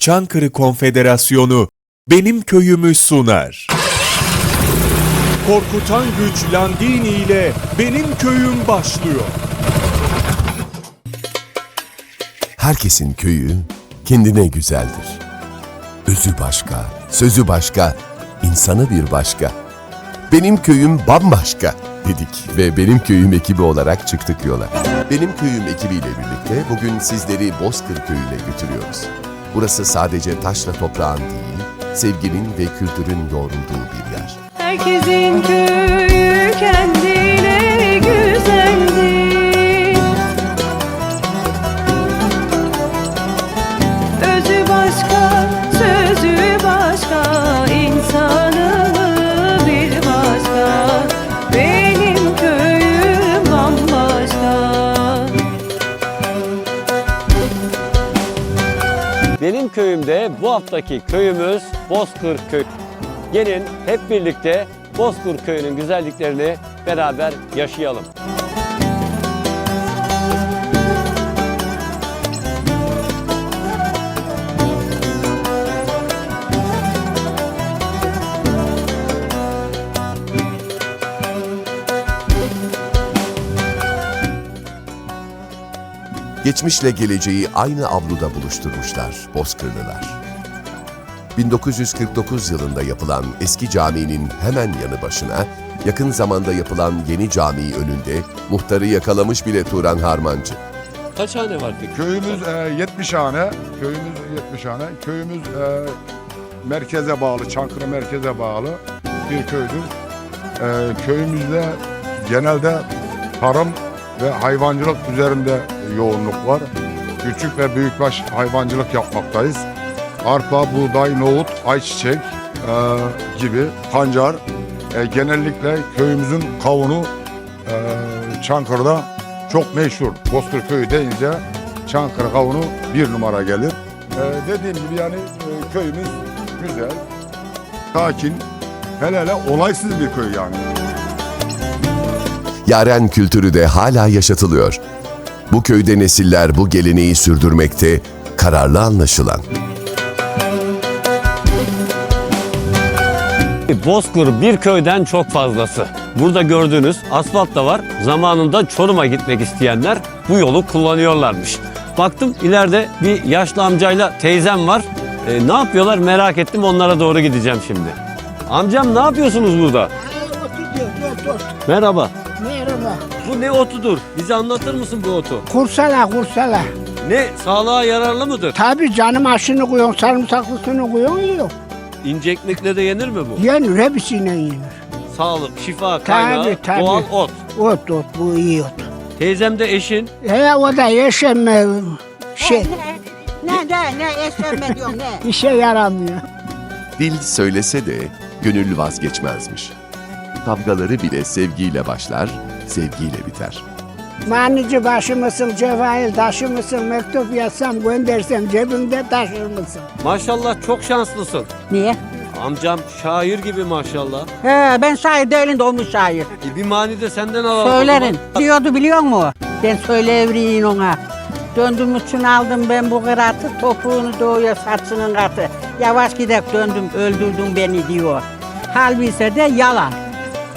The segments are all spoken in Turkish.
Çankırı Konfederasyonu Benim Köyümü sunar. Korkutan Güç Landini ile Benim Köyüm başlıyor. Herkesin köyü kendine güzeldir. Özü başka, sözü başka, insanı bir başka. Benim köyüm bambaşka dedik ve Benim Köyüm ekibi olarak çıktık yola. Benim Köyüm ekibiyle birlikte bugün sizleri Bozkır Köyü'ne götürüyoruz. Burası sadece taşla toprağın değil, sevginin ve kültürün yoğrulduğu bir yer. Herkesin köyü köyümde bu haftaki köyümüz Bozkır Köy. Gelin hep birlikte Bozkır Köyü'nün güzelliklerini beraber yaşayalım. Geçmişle geleceği aynı avluda buluşturmuşlar Bozkırlılar. 1949 yılında yapılan eski caminin hemen yanı başına, yakın zamanda yapılan yeni cami önünde muhtarı yakalamış bile Turan Harmancı. Kaç hane var peki? Köyümüz e, 70 hane. Köyümüz 70 hane. Köyümüz e, merkeze bağlı, Çankırı merkeze bağlı bir köydür. E, köyümüzde genelde tarım ve hayvancılık üzerinde yoğunluk var. Küçük ve büyükbaş hayvancılık yapmaktayız. Arpa, buğday, nohut, ayçiçek e, gibi pancar. E, genellikle köyümüzün kavunu e, Çankırı'da çok meşhur. Bozkır köyü deyince Çankırı kavunu bir numara gelir. Ee, dediğim gibi yani e, köyümüz güzel, sakin, hele hele olaysız bir köy yani. Yaren kültürü de hala yaşatılıyor. Bu köyde nesiller bu geleneği sürdürmekte kararlı anlaşılan. Bozkır bir köyden çok fazlası. Burada gördüğünüz asfalt da var. Zamanında Çorum'a gitmek isteyenler bu yolu kullanıyorlarmış. Baktım ileride bir yaşlı amcayla teyzem var. E, ne yapıyorlar merak ettim onlara doğru gideceğim şimdi. Amcam ne yapıyorsunuz burada? Merhaba. Bu ne otudur? Bize anlatır mısın bu otu? Kursala kursala. Ne sağlığa yararlı mıdır? Tabi canım aşını koyuyorsun, sarımsaklısını koyuyorsun yiyor. İnce ekmekle de yenir mi bu? Yenir, hepsine yenir. Sağlık, şifa kaynağı, Tabii, tabii. doğal ot. Ot ot, bu iyi ot. Teyzem de eşin. He o da yeşemme şey, Ne ne ne eşlenme diyorum ne? işe yaramıyor. Dil söylese de gönül vazgeçmezmiş. Kavgaları bile sevgiyle başlar, sevgiyle biter. Manici başı mısın, cevahir taşı mısın, mektup yazsam göndersem cebimde taşır mısın? Maşallah çok şanslısın. Niye? Amcam şair gibi maşallah. He ben şair değilim de olmuş şair. E bir mani de senden alalım. zaman. Diyordu biliyor musun? Ben söyleyevriyin ona. Döndüm için aldım ben bu kıratı, topuğunu doğuya saçının katı. Yavaş gidip döndüm, öldürdün beni diyor. Halbuki de yalan.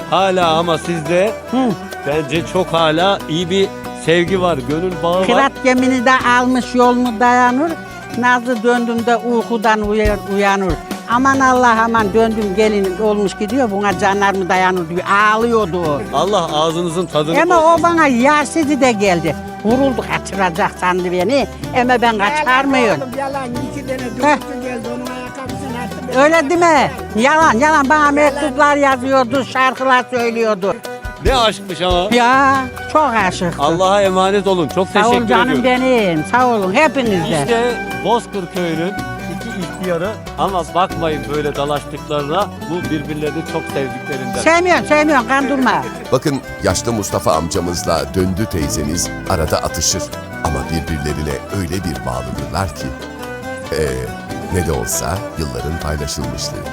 Hala ama sizde Hı. Bence çok hala iyi bir sevgi var, gönül bağı var. Kırat gemini de almış yol mu dayanır? Nazlı döndüğümde uykudan uyan- uyanır. Aman Allah aman döndüm gelin olmuş gidiyor buna canlar mı dayanır diyor. Ağlıyordu o. Allah ağzınızın tadını Ama o bana yaşsızı de geldi. Vuruldu kaçıracak sandı beni. Ama ben kaçar mıyım? Oğlum yalan iki tane Heh. dövüştü geldi onun ayakkabısını attı. Öyle değil mi? Yalan yalan bana mektuplar yazıyordu, şarkılar söylüyordu. Ne aşkmış ama. Ya çok aşık. Allah'a emanet olun. Çok Sağ teşekkür ol canım ediyorum. benim. Sağ olun hepinizde. İşte Bozkır Köyü'nün iki ihtiyarı ama bakmayın böyle dalaştıklarına bu birbirlerini çok sevdiklerinden. Sevmiyorum sevmiyorum kandırma. Bakın yaşlı Mustafa amcamızla döndü teyzemiz arada atışır. Ama birbirlerine öyle bir bağlıdırlar ki. Ee, ne de olsa yılların paylaşılmışlığı.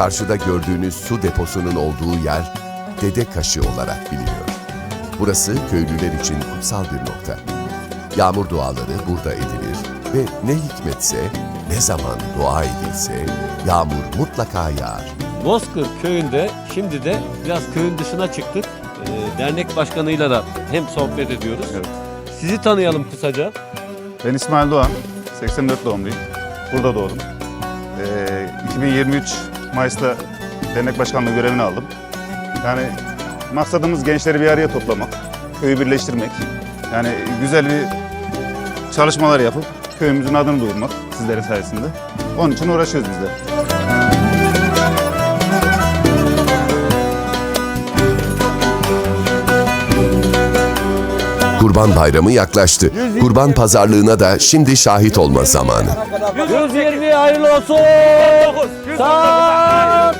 Karşıda gördüğünüz su deposunun olduğu yer Dede Kaşı olarak biliniyor. Burası köylüler için kutsal bir nokta. Yağmur duaları burada edilir ve ne hikmetse ne zaman dua edilse yağmur mutlaka yağar. Bozkır köyünde şimdi de biraz köyün dışına çıktık. Ee, dernek başkanıyla da hem sohbet ediyoruz. Evet. Sizi tanıyalım kısaca. Ben İsmail Doğan, 84 doğumluyum. Burada doğdum. Ee, 2023 Mayıs'ta dernek başkanlığı görevini aldım. Yani maksadımız gençleri bir araya toplamak, köyü birleştirmek. Yani güzel bir çalışmalar yapıp köyümüzün adını duyurmak sizlerin sayesinde. Onun için uğraşıyoruz biz de. Kurban Bayramı yaklaştı. Kurban pazarlığına da şimdi şahit olma zamanı. 120 hayırlı olsun. Sağ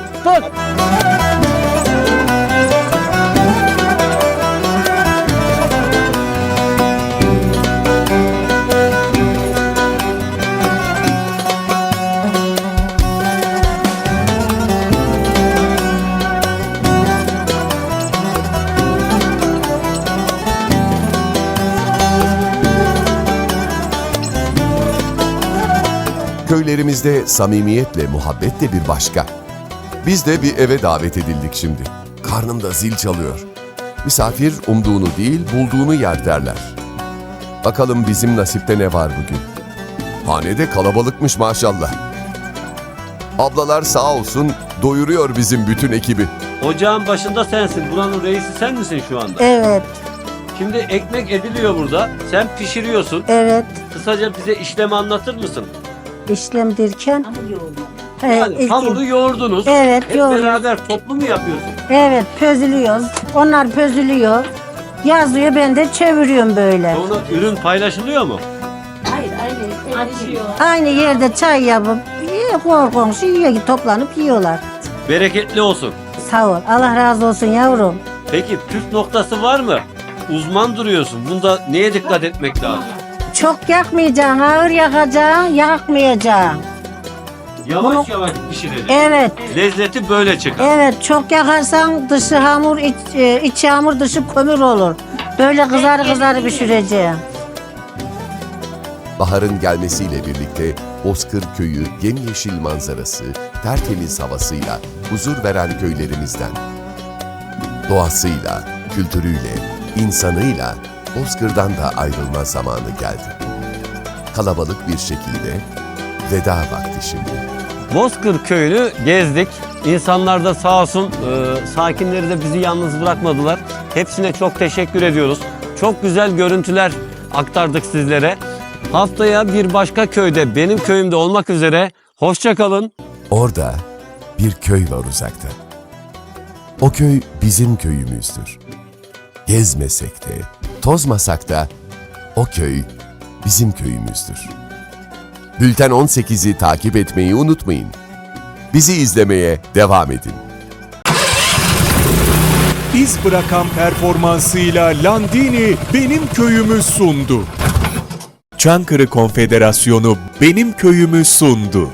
Köylerimizde samimiyetle, muhabbet de bir başka. Biz de bir eve davet edildik şimdi. Karnımda zil çalıyor. Misafir umduğunu değil, bulduğunu yer derler. Bakalım bizim nasipte ne var bugün? Hanede kalabalıkmış maşallah. Ablalar sağ olsun doyuruyor bizim bütün ekibi. Ocağın başında sensin. Buranın reisi sen misin şu anda? Evet, Şimdi ekmek ediliyor burada. Sen pişiriyorsun. evet. Kısaca bize işlemi anlatır mısın? İşlem derken. He, Yani ilk- hamuru yoğurdunuz. Evet, Hep yoğurduk. beraber toplu mu yapıyorsun? Evet, pözülüyoruz. Onlar pözülüyor. Yazıyor, ben de çeviriyorum böyle. Sonra ürün paylaşılıyor mu? Aynı yerde çay yapıp, yiyor, kor komşu yiyor ki toplanıp yiyorlar. Bereketli olsun. Sağ ol, Allah razı olsun yavrum. Peki püf noktası var mı? Uzman duruyorsun. Bunda neye dikkat etmek lazım? Çok yakmayacaksın, ağır yakacaksın, yakmayacaksın. Yavaş yavaş pişireceksin. Evet, Lezzeti böyle çıkar. evet. Çok yakarsan dışı hamur, iç, e, içi hamur, dışı kömür olur. Böyle kızarı kızarı pişireceksin. Baharın gelmesiyle birlikte Bozkır Köyü yemyeşil manzarası, tertemiz havasıyla huzur veren köylerimizden. Doğasıyla, kültürüyle, insanıyla Bozkır'dan da ayrılma zamanı geldi. Kalabalık bir şekilde veda vakti şimdi. Bozkır köyünü gezdik. İnsanlar da sağ olsun e, sakinleri de bizi yalnız bırakmadılar. Hepsine çok teşekkür ediyoruz. Çok güzel görüntüler aktardık sizlere. Haftaya bir başka köyde benim köyümde olmak üzere hoşça kalın. Orada bir köy var uzakta. O köy bizim köyümüzdür. Gezmesek de, tozmasak da o köy bizim köyümüzdür. Bülten 18'i takip etmeyi unutmayın. Bizi izlemeye devam edin. İz bırakan performansıyla Landini benim köyümü sundu. Çankırı Konfederasyonu benim köyümü sundu.